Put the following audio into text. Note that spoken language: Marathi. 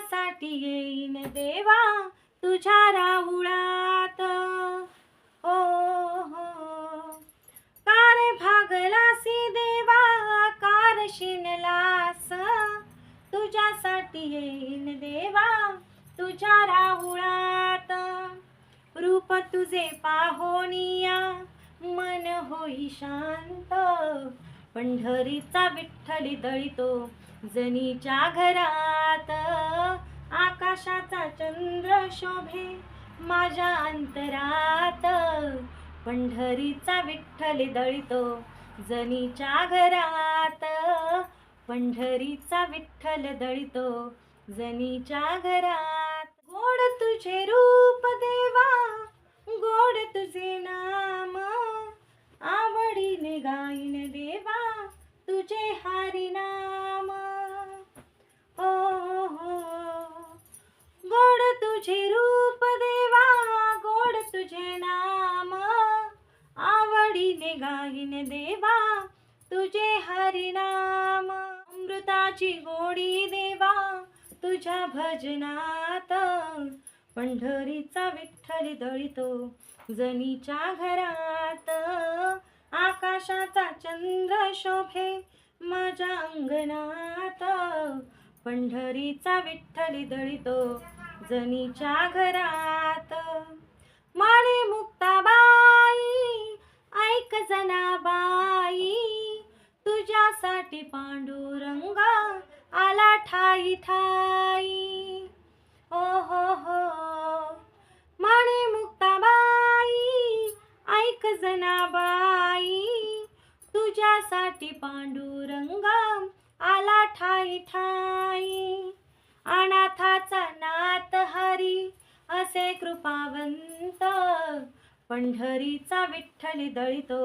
तुझ्यासाठी येईन देवा तुझ्या राहुळात. ओ हो. हो. कार भागलासी देवा कार शिनलास. तुझ्यासाठी येईन देवा तुझ्या राहुळात. रूप तुझे पाहोनिया मन होई शांत. पंढरीचा विठ्ठली दळितो जनीच्या घरात. आकाशाचा चंद्र शोभे माझ्या अंतरात. पंढरीचा विठ्ठल दळितो जनीच्या घरात. पंढरीचा विठ्ठल दळितो जनीच्या घरात. गाईने गाईने देवा तुझे हरिनाम अमृताची गोडी देवा तुझ्या भजनात. पंढरीचा विठ्ठल दळितो जनीच्या घरात. आकाशाचा चंद्र शोभे माझ्या अंगणात. पंढरीचा विठ्ठल दळितो जनीच्या घरात. साठी पांडुरंगा आला ठाई ठाई ओ हो हो माणे मुक्ताबाई ऐक जनाबाई तुझ्यासाठी पांडुरंगा आला ठाई ठाई अनाथाचा नात हरी असे कृपावंत पंढरीचा विठ्ठली दळितो.